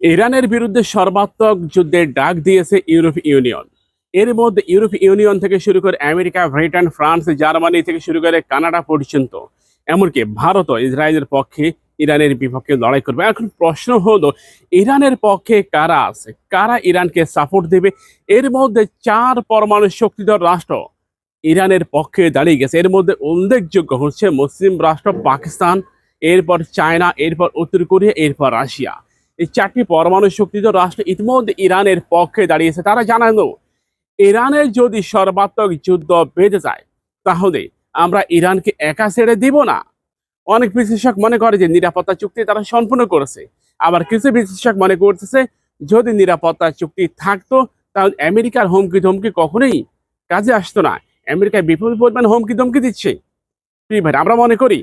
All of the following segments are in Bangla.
ইরানের বিরুদ্ধে সর্বাত্মক যুদ্ধের ডাক দিয়েছে ইউরোপ ইউনিয়ন। এর মধ্যে ইউরোপ ইউনিয়ন থেকে শুরু করে আমেরিকা, ব্রিটেন, ফ্রান্স, জার্মানি থেকে শুরু করে কানাডা পর্যন্ত। এমনকি ভারতও ইসরায়েলের পক্ষে ইরানের বিপক্ষে লড়াই করবে। এখন প্রশ্ন হলো, ইরানের পক্ষে কারা আছে? কারা ইরানকে সাপোর্ট দেবে? এর মধ্যে চার পরমাণু শক্তিধর রাষ্ট্র ইরানের পক্ষে দাঁড়িয়ে গেছে। এর মধ্যে উল্লেখযোগ্য হচ্ছে মুসলিম রাষ্ট্র পাকিস্তান, এরপর চায়না, এরপর উত্তর কোরিয়া, এরপর রাশিয়া। এই চারটি পরমাণু শক্তিধর রাষ্ট্র ইতিমধ্যে ইরানের পক্ষে দাঁড়িয়েছে, তারা জানালো ইরানের যদি সর্বাত্মক যুদ্ধ বেঁধে যায়, তাহলে আমরা ইরানকে একা ছেড়ে দিব না। অনেক বিশ্লেষক মনে করে যে নিরাপত্তা চুক্তি তারা সম্পূর্ণ করেছে। আবার কিছু বিশ্লেষক মনে করতেছে, যদি নিরাপত্তা চুক্তি থাকতো, তাহলে আমেরিকার হুমকি ধমকি কখনোই কাজে আসতো না। আমেরিকায় বিপুল পরিমাণ হুমকি ধমকি দিচ্ছে আমরা মনে করি,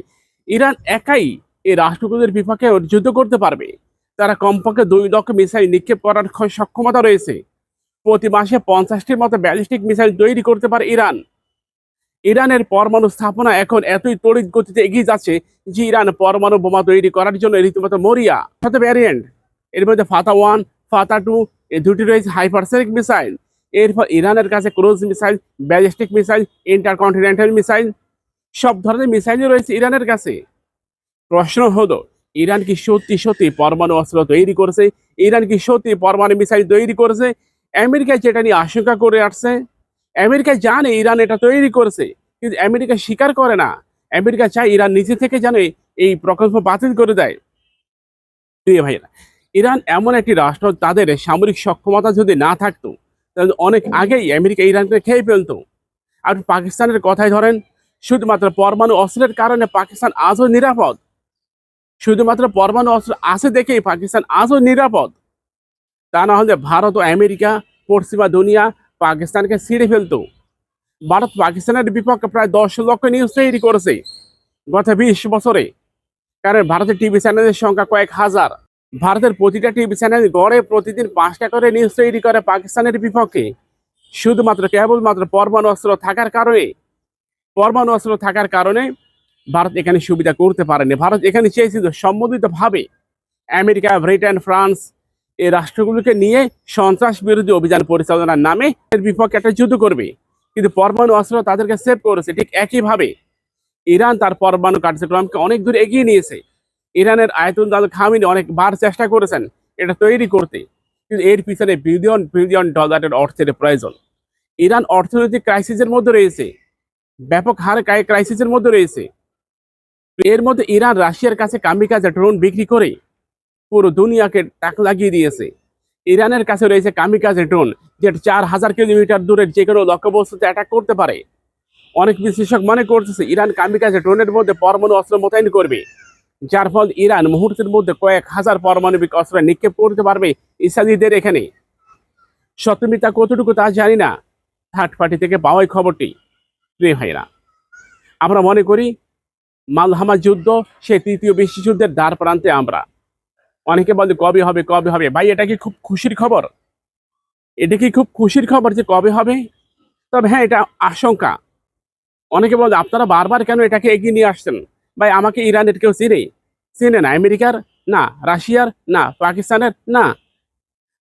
ইরান একাই এই রাষ্ট্রগুলোর বিপক্ষে যুদ্ধ করতে পারবে। তারা কমপক্ষে দুই লক্ষ মিসাইল নিক্ষেপ করার সক্ষমতা রয়েছে। প্রতি মাসে পঞ্চাশটির মতো ব্যালিস্টিক মিসাইল তৈরি করতে পারে ইরান। ইরানের পরমাণু স্থাপনা এখন এতই তড়িৎ গতিতে এগিয়ে যাচ্ছে যে ইরান পরমাণু বোমা তৈরি করার জন্য রীতিমতো মরিয়া। সাথে ভ্যারিয়েন্ট এর মধ্যে ফাতা ওয়ান, ফাতা টু, এই দুটি রয়েছে হাইপারসনিক মিসাইল এরপর ইরানের কাছে cruise missile ballistic missile intercontinental missile সব ধরনের মিসাইলই রয়েছে ইরানের কাছে। প্রশ্ন হলো ইরান কি সত্যি সত্যি পরমাণু অস্ত্র তৈরি করেছে? ইরান কি সত্যি পরমাণু মিসাইল তৈরি করেছে? আমেরিকা যেটা নিয়ে আশঙ্কা করে আসছে, আমেরিকা জানে ইরান এটা তৈরি করেছে, কিন্তু আমেরিকা স্বীকার করে না। আমেরিকা চায় ইরান নিজে থেকে জানে এই প্রকল্প বাতিল করে দেয়। প্রিয় ভাইরা ইরান এমন একটি রাষ্ট্র, তাদের সামরিক সক্ষমতা যদি না থাকতো, তাহলে অনেক আগেই আমেরিকা ইরানকে খেয়ে ফেলতো। আর পাকিস্তানের কথাই ধরেন, শুধুমাত্র পরমাণু অস্ত্রের কারণে পাকিস্তান আজও নিরাপদ। শুধুমাত্র পরমাণু অস্ত্র আছে দেখেই পাকিস্তান আজও নিরাপদ। তা না হলে ভারত ও আমেরিকা, পশ্চিমা দুনিয়া পাকিস্তানকে ছিঁড়ে ফেলতো। ভারত পাকিস্তানের বিপক্ষে প্রায় দশ লক্ষ নিউজ তৈরি করেছে গত বিশ বছরে। কারণ ভারতের টিভি চ্যানেলের সংখ্যা কয়েক হাজার। ভারতের প্রতিটা টিভি চ্যানেল গড়ে প্রতিদিন পাঁচটা করে নিউজ তৈরি করে পাকিস্তানের বিপক্ষে। শুধুমাত্র কেবলমাত্র পরমাণু অস্ত্র থাকার কারণে। পরমাণু অস্ত্র থাকার কারণে ভারত এখানে সুবিধা করতে পারেনি। ভারত এখানে চেয়েছিল সম্মিলিতভাবে আমেরিকা, ব্রিটেন, ফ্রান্স এই রাষ্ট্রগুলোকে নিয়ে সন্ত্রাস বিরোধী অভিযান পরিচালনার নামে এর বিপক্ষে একটা যুদ্ধ করবে। কিন্তু পরমাণু অস্ত্র তাদেরকে সেভ করেছে। ঠিক একইভাবে ইরান তার পরমাণু কার্যক্রমকে অনেক দূর এগিয়ে নিয়েছে। ইরানের আয়তুল্লাহ খামিনি অনেকবার চেষ্টা করেছেন এটা তৈরি করতে। কিন্তু এর পিছনে বিলিয়ন বিলিয়ন ডলারের অর্থের প্রয়োজন। ইরান অর্থনৈতিক ক্রাইসিসের মধ্যে রয়েছে। ব্যাপক হারে ক্রাইসিসের মধ্যে রয়েছে। এর মধ্যে ইরান, রাশিয়ার কাছে কামিকাজে ড্রোন বিক্রি করে পুরো দুনিয়াকে টাক লাগিয়ে দিয়েছে। ইরানের কাছে রয়েছে কামিকাজে ড্রোন যেটা চার হাজার কিলোমিটার দূরের যে কোনো লক্ষ্যবস্তুতে অ্যাটাক করতে পারে। অনেক বিশ্লেষক মনে করতেছে ইরান কামিকাজে ড্রোনের মধ্যে পরমাণু অস্ত্র মোতায়েন করবে, যার ফল ইরান মুহূর্তের মধ্যে কয়েক হাজার পারমাণবিক অস্ত্র নিক্ষেপ করতে পারবে ইসরায়েলিদের এখানে। সত্যমিতা কতটুকু তা জানি না। থার্ড পার্টি থেকে পাওয়াই খবরটি, প্রিয় ভাইরা আমরা মনে করি মালহামা যুদ্ধ, সে তৃতীয় বিশ্বযুদ্ধের দ্বার প্রান্তে আমরা। অনেকে বলে, কবে হবে কবে হবে? ভাই, এটা কি খুব খুশির খবর? এটা কি খুব খুশির খবর যে কবে হবে? তবে হ্যাঁ এটা আশঙ্কা। অনেকে বলে, আপনারা বারবার কেন এটাকে এগিয়ে নিয়ে আসছেন? ভাই, আমাকে ইরানের কেউ চিনে? চিনে না আমেরিকার? না। রাশিয়ার? না। পাকিস্তানের? না।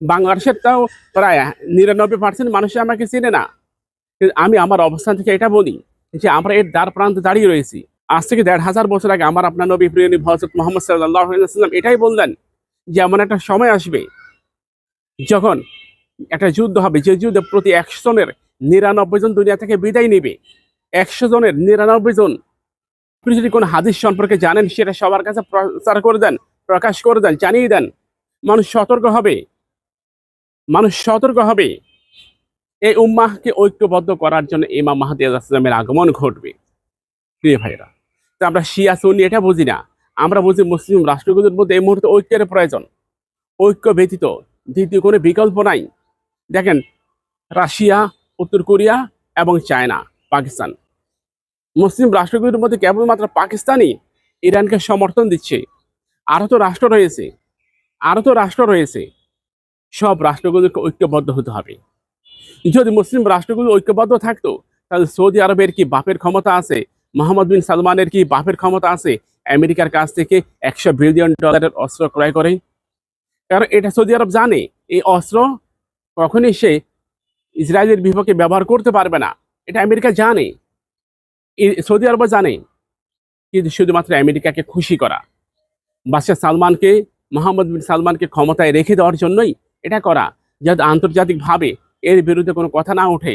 বাংলাদেশের তাও প্রায় নিরানব্বই পার্সেন্ট মানুষ আমাকে চিনে না। আমি আমার অবস্থান থেকে এটা বলি যে, আমরা এর দ্বার প্রান্তে দাঁড়িয়ে রয়েছি। আজ থেকে দেড় হাজার বছর আগে আমার আপনার নবী প্রিয় নবী হজরত মোহাম্মদ সাল্লাহ সাল্লাম এটাই বললেন যে এমন একটা সময় আসবে যখন একটা যুদ্ধ হবে, যে যুদ্ধে প্রতি একশো জনের নিরানব্বই জন দুনিয়া থেকে বিদায় নেবে। একশো জনের নিরানব্বই জন যদি কোনো হাদিস সম্পর্কে জানেন, সেটা সবার কাছে প্রচার করে দেন, প্রকাশ করে দেন, জানিয়ে দেন। মানুষ সতর্ক হবে। মানুষ সতর্ক হবে। এই উম্মাহকে ঐক্যবদ্ধ করার জন্য ইমাম মাহাদি আসলামের আগমন ঘটবে। প্রিয় ভাইরা আমরা শিয়া সুন্নি এটা বুঝি না। আমরা বুঝি মুসলিম রাষ্ট্রগুলোর মধ্যে এই মুহূর্তে ঐক্যের প্রয়োজন। ঐক্য ব্যতীত দ্বিতীয় কোনো বিকল্প নাই। দেখেন, রাশিয়া, উত্তর কোরিয়া এবং চায়না, পাকিস্তান। মুসলিম রাষ্ট্রগুলির মধ্যে কেবলমাত্র পাকিস্তানই ইরানকে সমর্থন দিচ্ছে। আরও তো রাষ্ট্র রয়েছে। আরও তো রাষ্ট্র রয়েছে। সব রাষ্ট্রগুলোকে ঐক্যবদ্ধ হতে হবে। যদি মুসলিম রাষ্ট্রগুলো ঐক্যবদ্ধ থাকতো, তাহলে সৌদি আরবের কি বাপের ক্ষমতা আছে? মোহাম্মদ বিন সালমানের কি বাপের ক্ষমতা আছে? আমেরিকার কাছ থেকে একশো বিলিয়ন ডলারের অস্ত্র ক্রয় করে। কারণ এটা সৌদি আরব জানে, এই অস্ত্র কখনই সে ইসরায়েলের বিপক্ষে ব্যবহার করতে পারবে না। এটা আমেরিকা জানে। সৌদি আরব জানে কিন্তু শুধুমাত্র আমেরিকাকে খুশি করা। বাদশাহ সালমানকে, মোহাম্মদ বিন সালমানকে ক্ষমতায় রেখে দেওয়ার জন্যই এটা করা। যাতে আন্তর্জাতিকভাবে এর বিরুদ্ধে কোনো কথা না ওঠে